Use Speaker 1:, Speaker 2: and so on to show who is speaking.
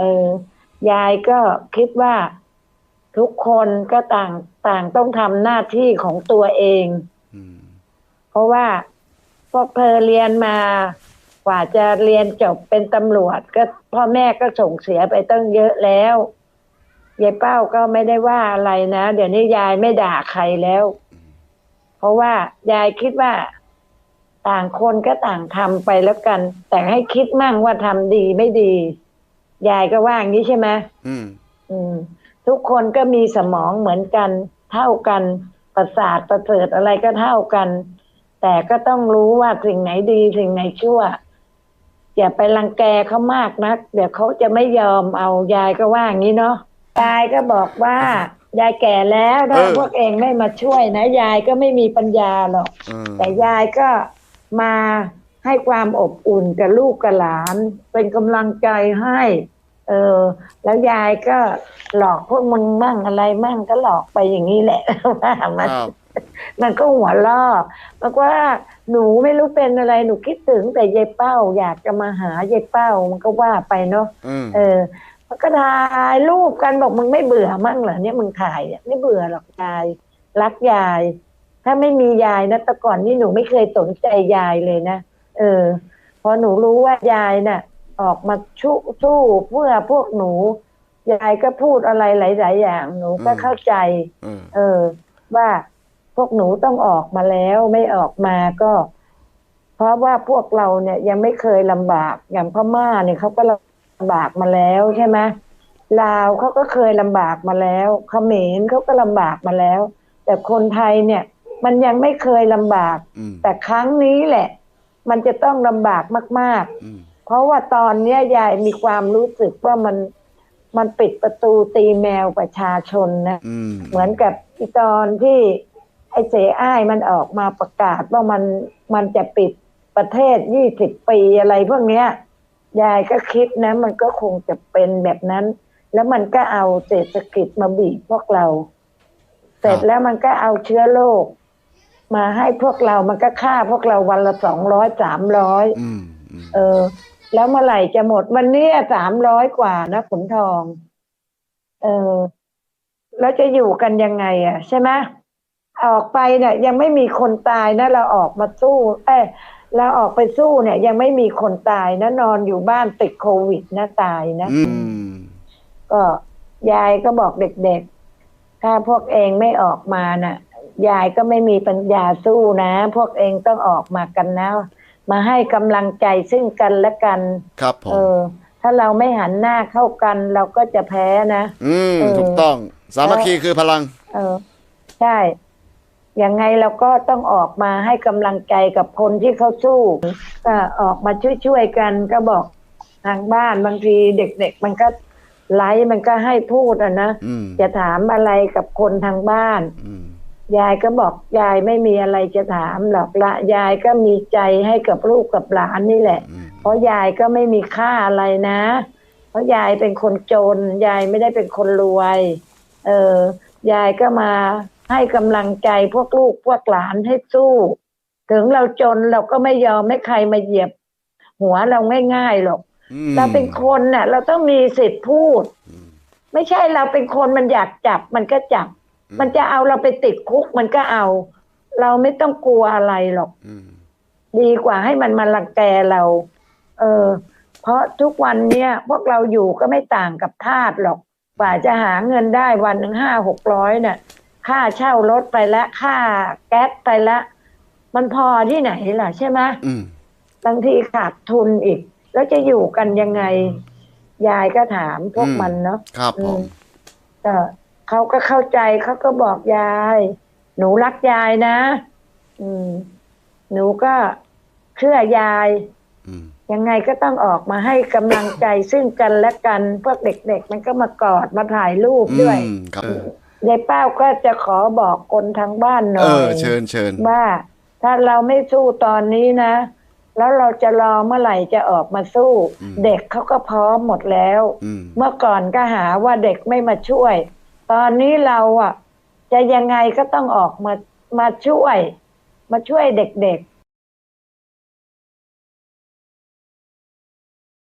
Speaker 1: เออยายก็คิดว่าทุกคนก็ต่างต่างต้องทำหน้าที่ของตัวเอง
Speaker 2: อืม
Speaker 1: เพราะว่าพวกเธอเรียนมากว่าจะเรียนจบเป็นตำรวจ ก็พ่อแม่ก็ส่งเสียไปตั้งเยอะแล้วยายเป้าก็ไม่ได้ว่าอะไรนะเดี๋ยวนี้ยายไม่ด่าใครแล้ว เพราะว่ายายคิดว่า ต่างคนก็ต่างทำไปแล้วกัน แต่ให้คิดมั่งว่าทำดีไม่ดี ยายก็ว่าอย่างนี้ใช่ไหม
Speaker 2: อืม
Speaker 1: อืม ทุกคนก็มีสมองเหมือนกัน เท่ากันประสาทประเสริฐอะไรก็เท่ากัน แต่ก็ต้องรู้ว่าสิ่งไหนดีสิ่งไหนชั่ว อย่าไปรังแกเขามากนัก เดี๋ยวเขาจะไม่ยอมเอายายก็ว่าอย่างนี้เนาะยายก็บอกว่ายายแก่แล้วถ้าพวกเองไม่มาช่วยนะ ยายก็ไม่มีปัญญาหรอก
Speaker 2: เออ
Speaker 1: แต่ยายก็มา ให้ความอบอุ่นกับลูกกับหลาน เป็นกำลังใจให้ เออ แล้วยายก็หลอกพวกมึงมั่งอะไรมั่งก็หลอกไปอย่างนี้แหละว่ามัน
Speaker 2: ครับ
Speaker 1: มันก็หัวล่อบอกว่าหนูไม่รู้เป็นอะไรหนูคิดถึงแต่ยายเป้า อยากจะมาหายายเป้ามันก็ว่าไปเนาะ
Speaker 2: อืม
Speaker 1: เออมันก็ถ่ายรูปกันบอกมึงไม่เบื่อมั่งเหรอเนี่ยมึงถ่ายเนี่ยไม่เบื่อหรอกยายรักยาย ถ้าไม่มียายนะแต่ก่อนนี่หนูไม่เคยสนใจยายเลยนะ เออ พอหนูรู้ว่ายายน่ะ ออกมาชู้สู้เพื่อพวกหนู ยายก็พูดอะไรหลาย ๆ อย่าง หนูก็เข้าใจ
Speaker 2: เออ
Speaker 1: เออ ว่าพวกหนูต้องออกมาแล้วไม่ออกมาก็ เพราะว่าพวกเราเนี่ยยังไม่เคยลำบากอย่างพม่าเนี่ยเขาก็ลำบากมาแล้วใช่ไหมลาวเขาก็เคยลำบากมาแล้วเขมรเขาก็ลำบากมาแล้ว แต่คนไทยเนี่ย มันยังไม่เคยลำบาก
Speaker 2: อืม
Speaker 1: แต่ครั้งนี้แหละ มันจะต้องลำบากมาก
Speaker 2: อืม
Speaker 1: ๆเพราะว่าตอนเนี้ยยายมีความรู้สึกว่ามันมันปิดประตูตีแมวประชาชนนะ
Speaker 2: อืม
Speaker 1: เหมือนกับอีตอนที่ไอ้เจ๊อ้ายมันออกมาประกาศว่ามันมันจะปิดประเทศยี่สิบปีอะไรพวกเนี้ยยายก็คิดนะ มันก็คงจะเป็นแบบนั้น แล้วมันก็เอาเศรษฐกิจมาบีบพวกเรา เสร็จแล้วมันก็เอาเชื้อโรค มาให้พวกเรามันก็ฆ่าพวกเราวันละสองร้อยสามร้อย
Speaker 2: อืมอืม
Speaker 1: เออ แล้วเมื่อไหร่จะหมดวันนี้สามร้อยกว่านะขุนทอง เออแล้วจะอยู่กันยังไง อะ ใช่ไหมออกไปเนี่ย ยังไม่มีคนตายนะเราออกมาสู้ เอ้ยเราออกไปสู้เนี่ย ยังไม่มีคนตายนะนอนอยู่บ้านติดโควิดนะตายนะ
Speaker 2: อืม
Speaker 1: ก็ยายก็บอกเด็กๆ ถ้าพวกเองไม่ออกมาน่ะ ยายก็ไม่มีปัญญาสู้นะ พวกเองต้องออกมากันนะมาให้กำลังใจซึ่งกันและกัน
Speaker 2: ครับผ
Speaker 1: เอ
Speaker 2: ม
Speaker 1: อถ้าเราไม่หันหน้าเข้ากันเราก็จะแพ้นะ
Speaker 2: อืม
Speaker 1: เออ
Speaker 2: ถูกต้อง สามัคคีคือพลัง
Speaker 1: เออ ใช่ยังไงเราก็ต้องออกมาให้กำลังใจกับคนที่เขาสู้ก็ออกมาช่วยๆกันก็บอกทางบ้านบางทีเด็ก ๆ มันก็ไลฟ์มันก็ให้พูดอะนะ
Speaker 2: อืม
Speaker 1: จะถามอะไรกับคนทางบ้าน
Speaker 2: อืม
Speaker 1: ยายก็บอกยายไม่มีอะไรจะถามหรอกละยายก็มีใจให้กับลูกกับหลานนี่แหละ
Speaker 2: อืม
Speaker 1: เพราะยายก็ไม่มีค่าอะไรนะ เพราะยายเป็นคนจน ยายไม่ได้เป็นคนรวย เออยายก็มาให้กำลังใจพวกลูกพวกหลานให้สู้ ถึงเราจนเราก็ไม่ยอมให้ใครมาเหยียบ หัวเราง่ายๆหรอก
Speaker 2: อืม
Speaker 1: เราเป็นคนน่ะ เราต้องมีสิทธิ์พูด
Speaker 2: อืม
Speaker 1: ไม่ใช่เราเป็นคนมันอยากจับมันก็จับ มันจะเอาเราไปติดคุกมันก็เอา เราไม่ต้องกลัวอะไรหรอก
Speaker 2: อืม
Speaker 1: ดีกว่าให้มันมาลังแกเรา เออ เพราะทุกวันเนี้ยพวกเราอยู่ก็ไม่ต่างกับทาสหรอก กว่าจะหาเงินได้วันหนึ่งห้าหกร้อยเนี่ยค่าเช่ารถไปแล้วค่าแก๊สไปแล้วมันพอที่ไหนล่ะใช่ไหม
Speaker 2: อืม
Speaker 1: บางทีขาดทุนอีก แล้วจะอยู่กันยังไง ยายก็ถามพวกมันเนาะ
Speaker 2: ครับผม
Speaker 1: ก็ เขาก็เข้าใจเขาก็บอกยาย หนูรักยายนะ อืม หนูก็เชื่อยาย
Speaker 2: อืม
Speaker 1: ยังไงก็ต้องออกมาให้กำลังใจซึ่งกันและกันพวกเด็ก ๆ มันก็มากอดมาถ่ายรูปด้วย
Speaker 2: อืมครับ
Speaker 1: ยายเป้าก็จะขอบอกคนทางบ้านหน่
Speaker 2: เอ
Speaker 1: อย
Speaker 2: อเชิญเชิญ
Speaker 1: ว่า ถ้าเราไม่สู้ตอนนี้นะ แล้วเราจะรอเมื่อไหร่จะออกมาสู้
Speaker 2: อืม
Speaker 1: เด็กเขาก็พร้อมหมดแล้ว
Speaker 2: อืม
Speaker 1: เมื่อก่อนก็หาว่าเด็กไม่มาช่วย ตอนนี้เราอะ จะยังไงก็ต้องออกมามาช่วย มาช่วยเด็ก